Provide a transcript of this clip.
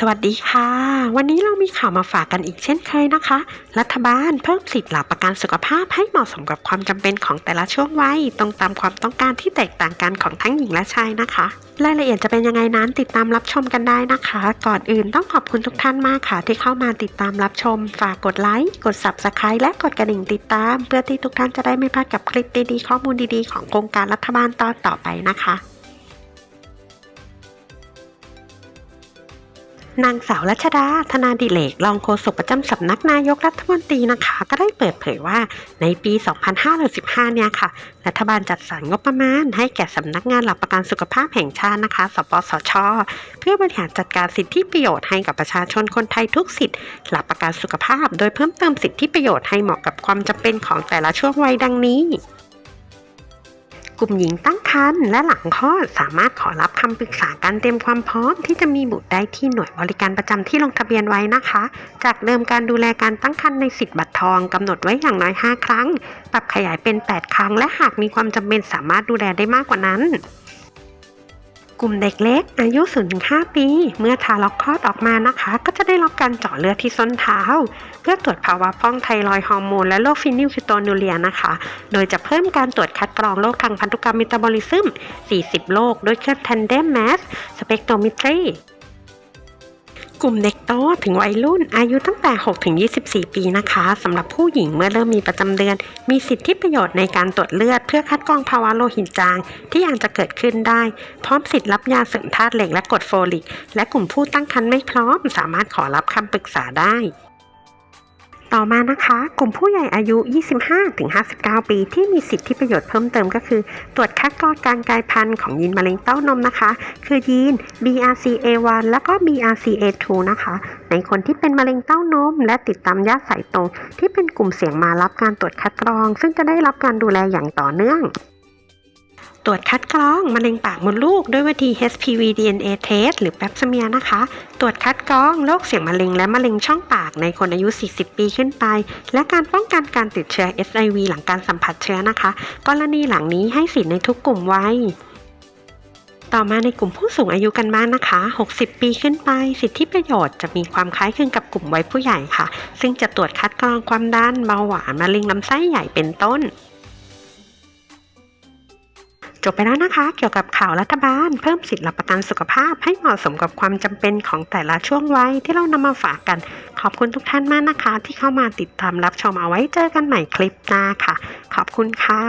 สวัสดีค่ะ วันนี้เรามีข่าวมาฝากกันอีกเช่นเคยนะคะ รัฐบาลเพิ่มสิทธิ์หลักประกันสุขภาพให้เหมาะสมกับความจำเป็นของแต่ละช่วงวัยตรงตามความต้องการที่แตกต่างกันของทั้งหญิงและชายนะคะ รายละเอียดจะเป็นยังไงนั้นติดตามรับชมกันได้นะคะ ก่อนอื่นต้องขอบคุณทุกท่านมากค่ะ ที่เข้ามาติดตามรับชม ฝากกดไลค์กด subscribe และกดกระดิ่งติดตาม เพื่อที่ทุกท่านจะได้ไม่พลาดกับคลิปดีๆข้อมูลดีๆของโครงการรัฐบาลตอนต่อไปนะคะ นางสาวรัชดา ธนาดิเลก รองโฆษกประจำสำนักนายกรัฐมนตรีนะคะ ก็ได้เปิดเผยว่าในปี 2515 เนี่ยค่ะ รัฐบาลจัดสรรงบประมาณ ให้แก่สำนักงานหลักประกันสุขภาพแห่งชาตินะคะ สปสช เพื่อบริหารจัดการสิทธิประโยชน์ให้กับประชาชนคนไทยทุกสิทธิ์หลักประกันสุขภาพ โดยเพิ่มเติมสิทธิประโยชน์ให้เหมาะกับความจำเป็นของแต่ละช่วงวัยดังนี้ กลุ่มหญิงตั้งครรภ์และหลังคลอดสามารถขอรับคำปรึกษาการเตรียมความพร้อมที่จะมีบุตรได้ที่หน่วยบริการประจำที่ลงทะเบียนไว้นะคะ จากเดิมการดูแลการตั้งครรภ์ในสิทธิ์บัตรทองกำหนดไว้อย่างน้อย 5 ครั้ง ปรับขยายเป็น 8 ครั้ง และหากมีความจำเป็นสามารถดูแลได้มากกว่านั้น กลุ่มเด็กเล็กอายุ 0-5 ปี เมื่อทารกคลอดออกมานะคะ ก็จะได้รับการเจาะเลือดที่ส้นเท้า เพื่อตรวจภาวะฟ้องไทรอยฮอร์โมนและโรคฟินิลคิโตนูเรียนะคะ โดยจะเพิ่มการตรวจคัดกรองโรคทางพันธุกรรมเมตาบอลิซึม 40 โรคด้วยเครื่องแทนเดมแมสสเปกโตมิตรี กลุ่มเด็กโตถึงวัยรุ่นอายุตั้งแต่ 6 ถึง 24 ปีนะคะสำหรับผู้หญิงเมื่อเริ่มมีประจำเดือน มีสิทธิประโยชน์ในการตรวจเลือด เพื่อคัดกรองภาวะโลหิตจาง ที่ยังจะเกิดขึ้นได้ พร้อมสิทธิ์รับยาเสริมธาตุเหล็กและกรดโฟลิก และกลุ่มผู้ตั้งครรภ์ไม่พร้อม สามารถขอรับคำปรึกษาได้ ต่อมานะคะ กลุ่มผู้ใหญ่อายุ 25-59 ปี ที่มีสิทธิประโยชน์เพิ่มเติมก็คือ ตรวจคัดกรองการกลายพันธุ์ของยีนมะเร็งเต้านมนะคะ คือยีน BRCA1 แล้วก็ BRCA2 นะคะ ในคนที่เป็นมะเร็งเต้านม และติดตามญาติสายตรงที่เป็นกลุ่มเสี่ยงมารับการตรวจคัดกรอง ซึ่งจะได้รับการดูแลอย่างต่อเนื่อง ตรวจคัดกรองมะเร็งปากมดลูกด้วยวิธี HPV DNA test หรือแปปสเมียนะคะ ตรวจคัดกรองโรคเสี่ยงมะเร็งและมะเร็งช่องปากในคนอายุ 40 ปีขึ้นไป และการป้องกันการติดเชื้อ HIV หลังการสัมผัสเชื้อนะคะ กรณีหลังนี้ให้สิทธิ์ในทุกกลุ่มวัยต่อมาในกลุ่มผู้สูงอายุกันบ้างนะคะ 60 ปีขึ้นไป สิทธิประโยชน์จะมีความคล้ายคลึงกับกลุ่มวัยผู้ใหญ่ค่ะ ซึ่งจะตรวจคัดกรองความดันเบาหวานมะเร็งลำไส้ใหญ่เป็นต้น จบไปแล้วนะคะ เกี่ยวกับข่าวรัฐบาล เพิ่มสิทธิ์รับประกันสุขภาพให้เหมาะสมกับความจำเป็นของแต่ละช่วงวัยที่เรานำมาฝากกัน ขอบคุณทุกท่านมากนะคะ ที่เข้ามาติดตามรับชมเอาไว้เจอกันใหม่คลิปหน้าค่ะ ขอบคุณค่ะ